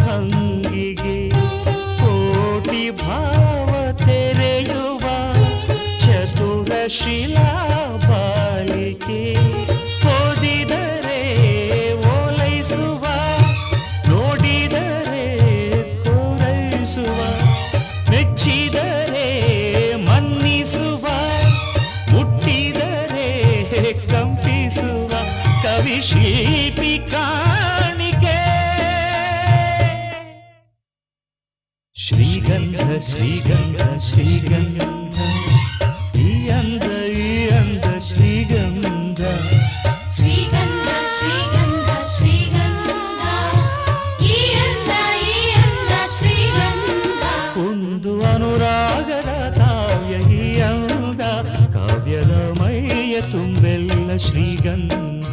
ಭಂಗಿಗೆ ಕೋಟಿ ಭಾವ ತೆರೆಯುವ ಚತುರ ಶಿಲಾ ಬಾಲಿಕೆ ಓದಿದರೆ ಓಲೈಸುವ, ನೋಡಿದರೆ ಕೋರೈಸುವ, ಮೆಚ್ಚಿದರೆ ಮನ್ನಿಸುವ, ಮುಟ್ಟಿದರೆ ಕಂಪಿಸುವ, ಕವಿ ಶ್ರೀಗಂಧ ಶ್ರೀಗಂಧ ಶ್ರೀಗಂಧ ಈ ಅಂದ ಈ ಅಂದ ಶ್ರೀಗಂಧ ಶ್ರೀಗಂಧ ಶ್ರೀಗಂಧ ಶ್ರೀಗಂಧ ಈ ಅಂದ ಈ ಅಂದ ಶ್ರೀಗಂಧ ಒಂದು ಅನುರಾಗದ ಕಾವ್ಯ ಈ ಅಂದ ಕಾವ್ಯದ ಮೈಯ ತುಂಬೆಲ್ಲ ಶ್ರೀಗಂಧ